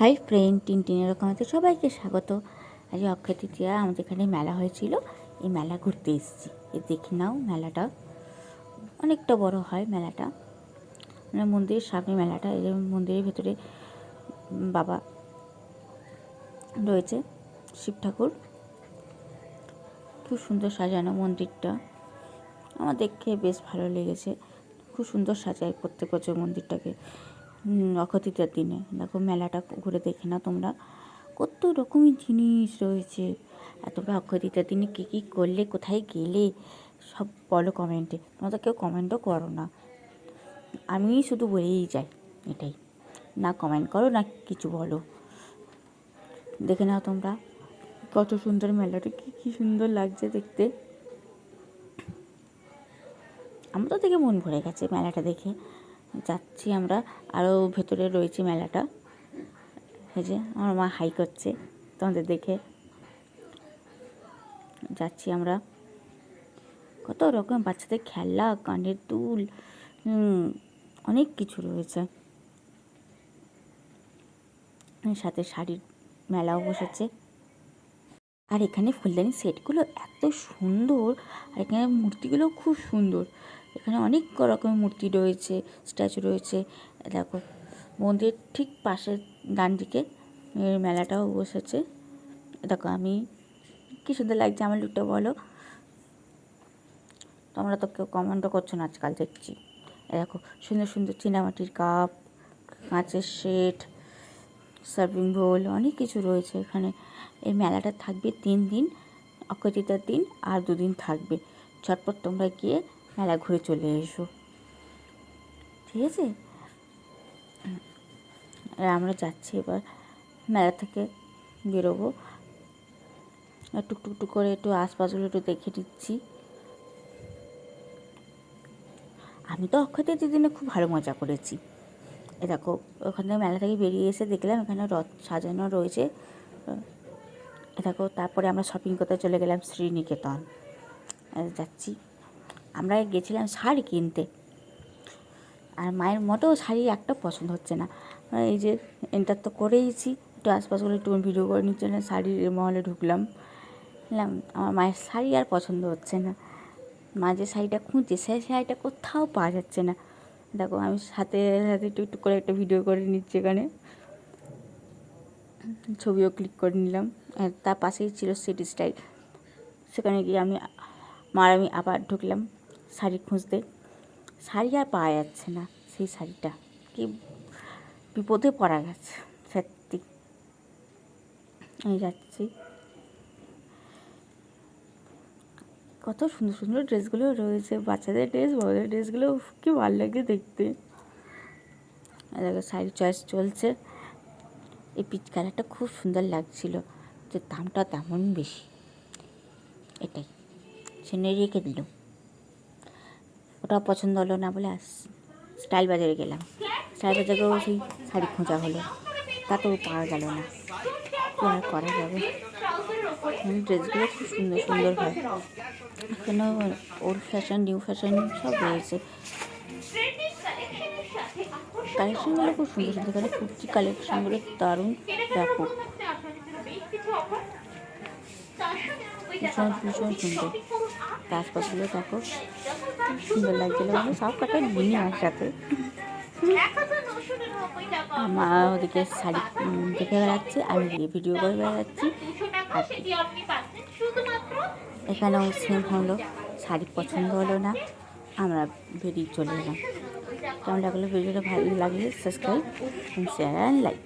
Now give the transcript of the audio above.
Hi friend টিনটিনের রকমাতে সবাইকে স্বাগত। আজ অক্ষয় তৃতীয়া, আমাদের এখানে মেলা হয়েছিল। এই মেলা ঘুরতে এসেছি। এই দেখে নাও মেলাটা। অনেকটা বড় হয় মেলাটা। মানে মন্দিরের সামনে মেলাটা। এই যে মন্দিরের ভেতরে বাবা রয়েছে, শিব ঠাকুর। খুব সুন্দর সাজানো মন্দিরটা। আমার দেখে বেশ ভালো লেগেছে। খুব সুন্দর সাজায় প্রত্যেক বছর মন্দিরটাকে। তৃতীয়ার দিনে। দেখো, মেলাটা ঘুরে দেখে না তোমরা। কত রকমের জিনিস রয়েছে। আর তোমরা অক্ষয় তৃতীয়ার দিনে কী কী করলে, কোথায় গেলে, সব বলো কমেন্টে তোমরা তো কেউ কমেন্টও করো না। আমি শুধু বলেই যাই, এটাই। না কমেন্ট করো, না কিছু বলো। দেখে নাও তোমরা, কত সুন্দর মেলাটা, কী কী সুন্দর লাগছে দেখতে। আমার তো দেখে মন ভরে গেছে মেলাটা দেখে। যাচ্ছি আমরা। আরও ভেতরে রয়েছে মেলাটা। এই যে আমার মা হাই করছে তোমাদের দেখে। যাচ্ছি আমরা। কত রকম বাচ্চাদের খেলা কানের দুল অনেক কিছু রয়েছে। সাথে শাড়ির মেলাও বসেছে। আর এখানে ফুলদানি সেটগুলো এত সুন্দর, আর এখানে মূর্তিগুলো খুব সুন্দর। এখানে অনেক রকমের মূর্তি রয়েছে, স্ট্যাচু রয়েছে। দেখো মন্দিরের ঠিক পাশের ডান দিকে মেলাটাও বসেছে। দেখো, আমি, কী সুন্দর লাগছে আমার লুকটা বলো? তোমরা তো কেউ কমেন্টও করছ না, আজকাল দেখছি। দেখো, সুন্দর সুন্দর চীনামাটির কাপ, কাঁচের সেট সার্ভিং বোল অনেক কিছু রয়েছে এখানে। এই মেলাটা থাকবে তিন দিন অক্ষয় দিন আর দুদিন থাকবে। ঝটপট তোমরা গিয়ে মেলা ঘুরে চলে এসো। ঠিক আছে? আর আমরা যাচ্ছি এবার মেলা থেকে বেরোবো। টুকটুক টুক করে একটু আশপাশগুলো একটু দেখে দিচ্ছি আমি তো অক্ষয় তৃতীয় দিনে খুব ভালো মজা করেছি। এ দেখো, ওখান থেকে মেলা থেকে বেরিয়ে এসে দেখলাম এখানে রথ সাজানো রয়েছে। এ দেখো, তারপরে আমরা শপিং করতে চলে গেলাম শ্রীনিকেতন। যাচ্ছি। আমরা গেছিলাম শাড়ি কিনতে। আর মায়ের মোটেও শাড়ি একটা পছন্দ হচ্ছে না। এই যে এন্টার তো করেইছি, একটু আশপাশ আশপাশগুলো একটু ভিডিও করে নিচ্ছে, না শাড়ির মহলে ঢুকলাম। আমার মায়ের শাড়ি আর পছন্দ হচ্ছে না। মা যে শাড়িটা খুঁজছে সেই শাড়িটা কোথাও পাওয়া যাচ্ছে না। দেখো, আমি সাথে সাথে একটু একটু করে একটা ভিডিও করে নিচ্ছি এখানে। ছবিও ক্লিক করে নিলাম। তার পাশেই ছিল সিটি স্টাইল সেখানে গিয়ে আমি, মার আমি আবার ঢুকলাম। শাড়ি খুঁজতে। শাড়ি আর পাওয়া যাচ্ছে না সেই শাড়িটা। কি বিপদে পড়া গেছে, সত্যি। আমি যাচ্ছি। কত সুন্দর সুন্দর ড্রেসগুলো রয়েছে, বাচ্চাদের ড্রেস, বড়দের ড্রেসগুলো কি ভালো লাগে দেখতে। দেখো, শাড়ি চয়েস চলছে। এই পিচ কালারটা খুব সুন্দর লাগছিল, যে দামটা তেমন বেশি। এটাই। সেনে রেখে দিল। ওটা পছন্দ হলো না বলে স্টাইল বাজারে গেলাম। স্টাইল বাজারেও সেই শাড়ি খোঁজা হলো। তাতেও পাওয়া গেল না। আর করা যাবে? ড্রেসগুলো খুব সুন্দর সুন্দর হয়। এখানে ওল্ড ফ্যাশন নিউ ফ্যাশন সব রয়েছে। কালেকশনগুলো খুব সুন্দর সুন্দর এখানে কুর্তি কালেকশনগুলো দারুণ ব্যাপক। ভীষণ ভীষণ সুন্দর। গাছপাশগুলো দেখো। সুন্দর লাগছিল। মানে সব কাটা নিয়ে আমার সাথে আমার ওদিকে শাড়ি দেখে বেড়াচ্ছে, আমি ভিডিও করে বেড়াচ্ছি। এখানেও সেম হলো। শাড়ি পছন্দ হলো না। আমরা বেরিয়ে চলে এলাম। কেমন লাগল? ভিডিওটা ভালো লাগলে সাবস্ক্রাইব শেয়ার অ্যান্ড লাইক